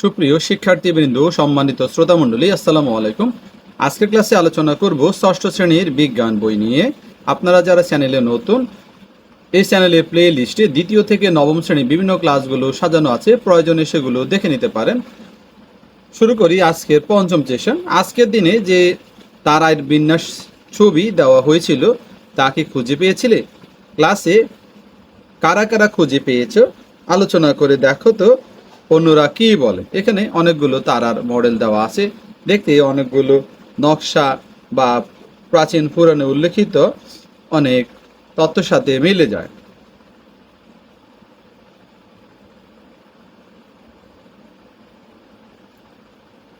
সুপ্রিয় শিক্ষার্থীবৃন্দ, সম্মানিত শ্রোতামণ্ডলী, আসসালামু আলাইকুম। আজকের ক্লাসে আলোচনা করব ষষ্ঠ শ্রেণির বিজ্ঞান বই নিয়ে। আপনারা যারা চ্যানেলে নতুন, এই চ্যানেলের প্লে লিস্টে দ্বিতীয় থেকে নবম শ্রেণির বিভিন্ন ক্লাসগুলো সাজানো আছে, প্রয়োজনে সেগুলো দেখে নিতে পারেন। শুরু করি আজকের পঞ্চম সেশন আজকের দিনে যে তারার বিন্যাস ছবি দেওয়া হয়েছিল তা কি খুঁজে পেয়েছিলে? ক্লাসে কারা কারা খুঁজে পেয়েছ? আলোচনা করে দেখো তো। অন্যরা কি বলে? এখানে অনেকগুলো তারার মডেল দেওয়া আছে। দেখতে অনেকগুলো নকশা বা প্রাচীন পুরাণে উল্লেখিত অনেক তত্ত্বের সাথে মিলে যায়।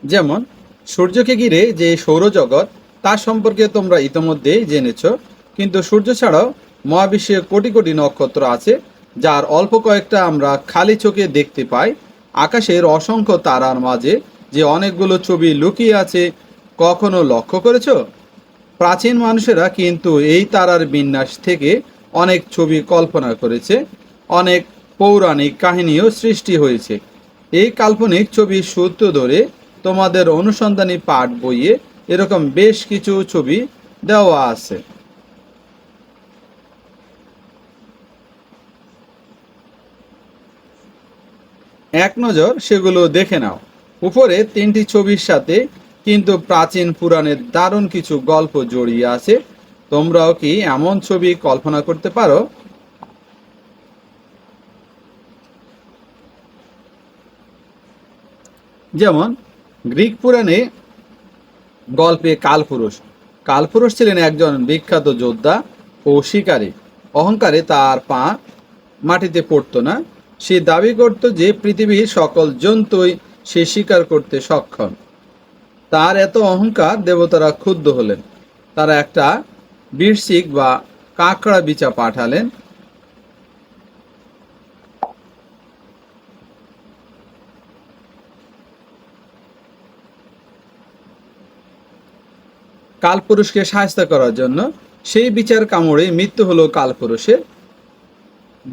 যেমন, সূর্যকে ঘিরে যে সৌরজগৎ তার সম্পর্কে তোমরা ইতোমধ্যেই জেনেছ, কিন্তু সূর্য ছাড়াও মহাবিশ্বে কোটি কোটি নক্ষত্র আছে, যার অল্প কয়েকটা আমরা খালি চোখে দেখতে পাই। আকাশের অসংখ্য তারার মাঝে যে অনেকগুলো ছবি লুকিয়ে আছে, কখনো লক্ষ্য করেছ? প্রাচীন মানুষেরা কিন্তু এই তারার বিন্যাস থেকে অনেক ছবি কল্পনা করেছে, অনেক পৌরাণিক কাহিনীও সৃষ্টি হয়েছে। এই কাল্পনিক ছবির সূত্র ধরে তোমাদের অনুসন্ধানী পাঠ বইয়ে এরকম বেশ কিছু ছবি দেওয়া আছে। এক নজর সেগুলো দেখে নাও। উপরে তিনটি ছবির সাথে কিন্তু প্রাচীন পুরাণের দারুণ কিছু গল্প জড়িয়ে আছে। তোমরাও কি এমন ছবি কল্পনা করতে পারো? যেমন, গ্রিক পুরাণে গল্পে কালপুরুষ। কালপুরুষ ছিলেন একজন বিখ্যাত যোদ্ধা ও শিকারী। অহংকারে তার পা মাটিতে পড়তো না। সে দাবি করত যে পৃথিবীর সকল জন্তুই সে শিকার করতে সক্ষম। তার এত অহংকার দেবতারা ক্ষুব্ধ হলেন। তারা একটা বীরশিক বা কাঁকড়া বিচা পাঠালেন। কালপুরুষকে সাহায্য করার জন্য সেই বিচার কামড়ে মৃত্যু হলো কালপুরুষের।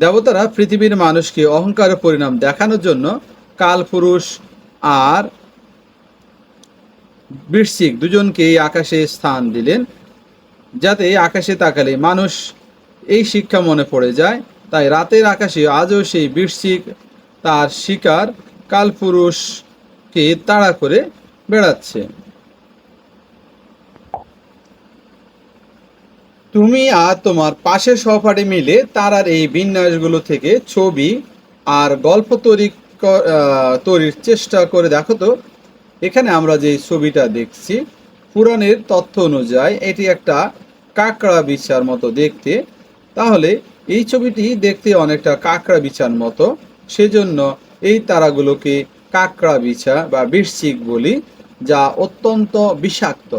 দেবতারা পৃথিবীর মানুষকে অহংকারের পরিণাম দেখানোর জন্য কালপুরুষ আর বৃশ্চিক দুজনকে আকাশে স্থান দিলেন, যাতে আকাশে তাকালে মানুষ এই শিক্ষা মনে পড়ে যায়। তাই রাতের আকাশে আজও সেই বৃশ্চিক তার শিকার কালপুরুষকে তাড়া করে বেড়াচ্ছে। তুমি আর তোমার পাশের সহপাঠী মিলে তারার এই বিন্যাসগুলো থেকে ছবি আর গল্প তৈরি তৈরির চেষ্টা করে দেখো তো। এখানে আমরা যে ছবিটা দেখছি, পুরাণের তথ্য অনুযায়ী এটি একটা কাঁকড়া বিছার মতো দেখতে। তাহলে এই ছবিটি দেখতে অনেকটা কাঁকড়া বিছার মতো। সেজন্য এই তারাগুলোকে কাঁকড়া বিছা বা বৃশ্চিক বলি, যা অত্যন্ত বিষাক্ত।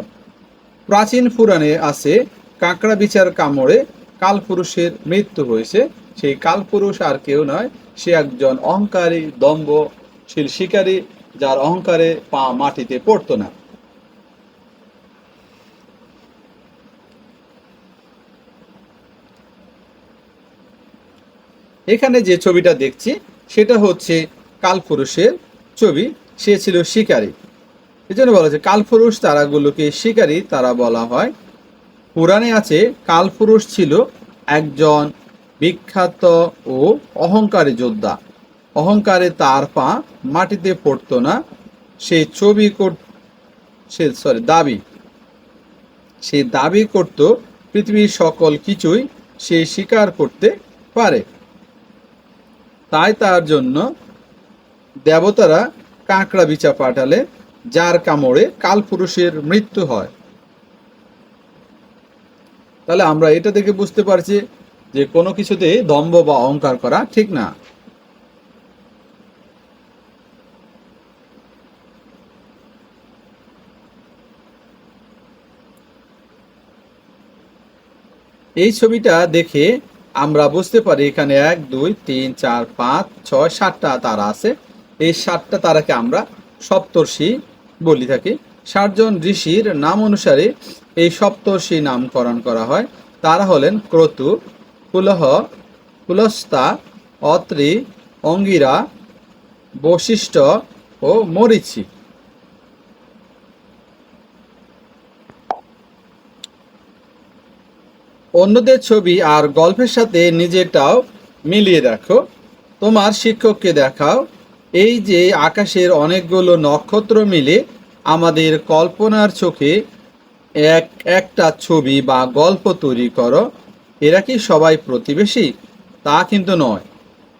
প্রাচীন পুরাণে আছে কাঁকড়া বিচার কামড়ে কালপুরুষের মৃত্যু হয়েছে। সেই কালপুরুষ আর কেউ নয়, সে একজন অহংকারী, দম্ভশীল শিকারী, যার অহংকারে পা মাটিতে পড়তো না। এখানে যে ছবিটা দেখছি, সেটা হচ্ছে কালপুরুষের ছবি। সে ছিল শিকারী। এই জন্য বলা হচ্ছে কালপুরুষ তারাগুলোকে শিকারী তারা বলা হয়। পুরাণে আছে, কালপুরুষ ছিল একজন বিখ্যাত ও অহংকারী যোদ্ধা। অহংকারে তার পা মাটিতে পড়তো না। সে ছবি সে সরি দাবি। সে দাবি করত, পৃথিবীর সকল কিছুই সে স্বীকার করতে পারে। তাই তার জন্য দেবতারা কাঁকড়া বিচা পাঠালে, যার কামড়ে কালপুরুষের মৃত্যু হয়। তাহলে আমরা এটা দেখে বুঝতে পারছি যে কোনো কিছুতে দম্ভ বা অহংকার করা ঠিক না। এই ছবিটা দেখে আমরা বুঝতে পারি এখানে এক, দুই, তিন, চার, পাঁচ, ছয়, সাতটা তারা আছে। এই সাতটা তারাকে আমরা সপ্তর্ষি বলি থাকি। ষাটজন ঋষির নাম অনুসারে এই সপ্তর্ষি নামকরণ করা হয়। তারা হলেন ক্রতু পুলহ পুলস্তা অত্রি, অঙ্গিরা, বশিষ্ঠ ও মরিচি। অন্যদের ছবি আর গল্পের সাথে নিজেরটাও মিলিয়ে দেখো। তোমার শিক্ষককে দেখাও। এই যে আকাশের অনেকগুলো নক্ষত্র মিলে আমাদের কল্পনার চোখে এক, একটা ছবি বা গল্প তৈরি করো। এরা কি সবাই প্রতিবেশী? তা কিন্তু নয়।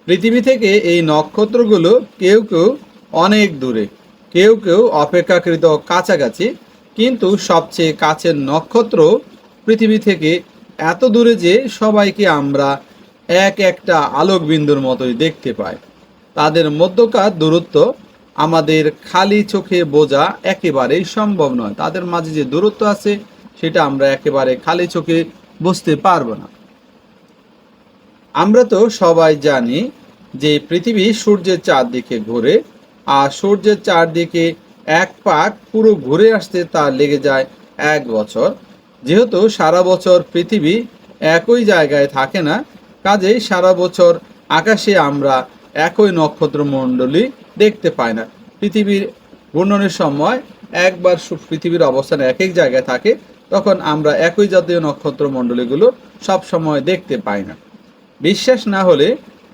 পৃথিবী থেকে এই নক্ষত্রগুলো কেউ কেউ অনেক দূরে, কেউ কেউ অপেক্ষাকৃত কাছাকাছি। কিন্তু সবচেয়ে কাছের নক্ষত্র পৃথিবী থেকে এত দূরে যে সবাইকে আমরা এক একটা আলোকবিন্দুর মতোই দেখতে পাই। তাদের মধ্যকার দূরত্ব আমাদের খালি চোখে বোঝা একেবারেই সম্ভব নয়। তাদের মাঝে যে দূরত্ব আছে, সেটা আমরা একেবারে খালি চোখে বুঝতে পারব না। আমরা তো সবাই জানি যে পৃথিবী সূর্যের চারদিকে ঘুরে, আর সূর্যের চারদিকে এক পাক পুরো ঘুরে আসতে তার লেগে যায় এক বছর। যেহেতু সারা বছর পৃথিবী একই জায়গায় থাকে না, কাজেই সারা বছর আকাশে আমরা একই নক্ষত্রমণ্ডলী দেখতে পাই না। পৃথিবীর ঘূর্ণনের সময় একবার পৃথিবীর অবস্থান এক এক জায়গায় থাকে, তখন আমরা একই জাতীয় নক্ষত্রমণ্ডলীগুলো সব সময় দেখতে পাই না। বিশ্বাস না হলে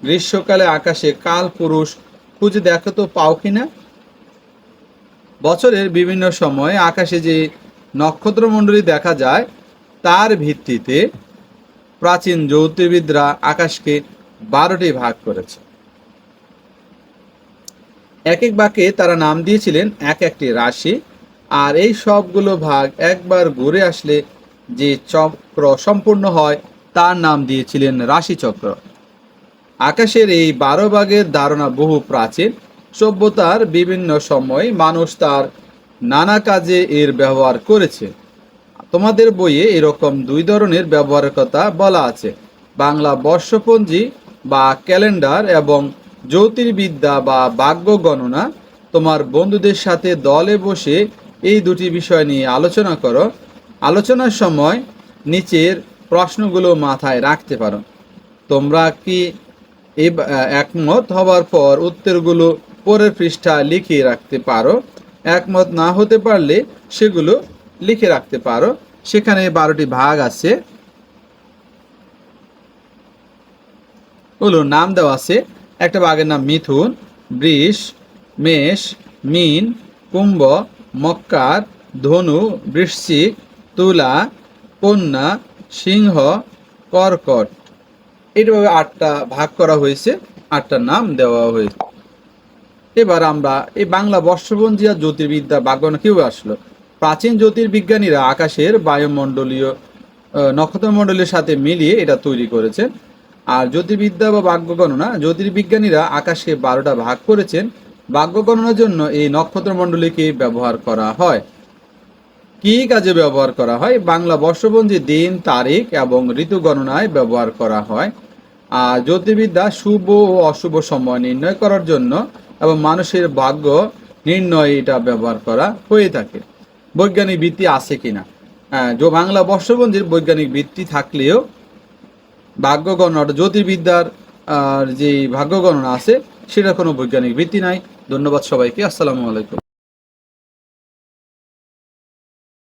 গ্রীষ্মকালে আকাশে কাল পুরুষ খুঁজে দেখো তো পাও কিনা বছরের বিভিন্ন সময়ে আকাশে যে নক্ষত্রমণ্ডলী দেখা যায়, তার ভিত্তিতে প্রাচীন জ্যোতির্বিদরা আকাশকে বারোটি ভাগ করেছে। এক এক বাকে তারা নাম দিয়েছিলেন এক একটি রাশি, আর এই সবগুলো ভাগ একবার ঘুরে আসলে যে চক্র সম্পূর্ণ হয়, তার নাম দিয়েছিলেন রাশিচক্র। আকাশের এই বারো ভাগের ধারণা বহু প্রাচীন, সভ্যতার বিভিন্ন সময় মানুষ তার নানা কাজে এর ব্যবহার করেছে। তোমাদের বইয়ে এরকম দুই ধরনের ব্যবহারের কথা বলা আছে, বাংলা বর্ষপঞ্জি বা ক্যালেন্ডার এবং জ্যোতির্বিদ্যা বা ভাগ্য গণনা, তোমার বন্ধুদের সাথে দলে বসে এই দুটি বিষয় নিয়ে আলোচনা করো। আলোচনার সময় নিচের প্রশ্নগুলো মাথায় রাখতে পারো। তোমরা কি একমত হওয়ার পর উত্তরগুলো পরের পৃষ্ঠা লিখে রাখতে পারো? একমত না হতে পারলে সেগুলো লিখে রাখতে পারো। সেখানে বারোটি ভাগ আছে। ওগুলো নাম দেওয়া আছে। একটা বাঘের নাম মিথুন, বৃষ, মেষ, মিন, কুম্ভ, মক্কার, ধনু, বৃশ্চিক, তুলা, কন্যা, সিংহ, কর্কট। এইভাবে আটটা ভাগ করা হয়েছে, আটটা নাম দেওয়া হয়েছে। এবার আমরা এই বাংলা বর্ষপঞ্জি আর জ্যোতির্বিদ্যা বাগনা কেউ আসলো? প্রাচীন জ্যোতির্বিজ্ঞানীরা আকাশের বায়ুমণ্ডলীয় নক্ষত্রমণ্ডলের সাথে মিলিয়ে এটা তৈরি করেছেন। আর জ্যোতির্বিদ্যা বা ভাগ্য গণনা জ্যোতির্বিজ্ঞানীরা আকাশকে বারোটা ভাগ করেছেন। ভাগ্য গণনার জন্য এই নক্ষত্রমণ্ডলীকে ব্যবহার করা হয়। কি কাজে ব্যবহার করা হয়? বাংলা বর্ষপঞ্জি দিন, তারিখ এবং ঋতু গণনায় ব্যবহার করা হয়। আর জ্যোতির্বিদ্যা শুভ ও অশুভ সময় নির্ণয় করার জন্য এবং মানুষের ভাগ্য নির্ণয় এটা ব্যবহার করা হয়ে থাকে। বৈজ্ঞানিক ভিত্তি আছে কিনা? বাংলা বর্ষপঞ্জির বৈজ্ঞানিক ভিত্তি থাকলেও ভাগ্য গণনা অর্থাৎ জ্যোতির্বিদ্যার আর যে ভাগ্য গণনা আছে সেটা কোনো বৈজ্ঞানিক ভিত্তি নাই। ধন্যবাদ সবাইকে। আসসালামু আলাইকুম।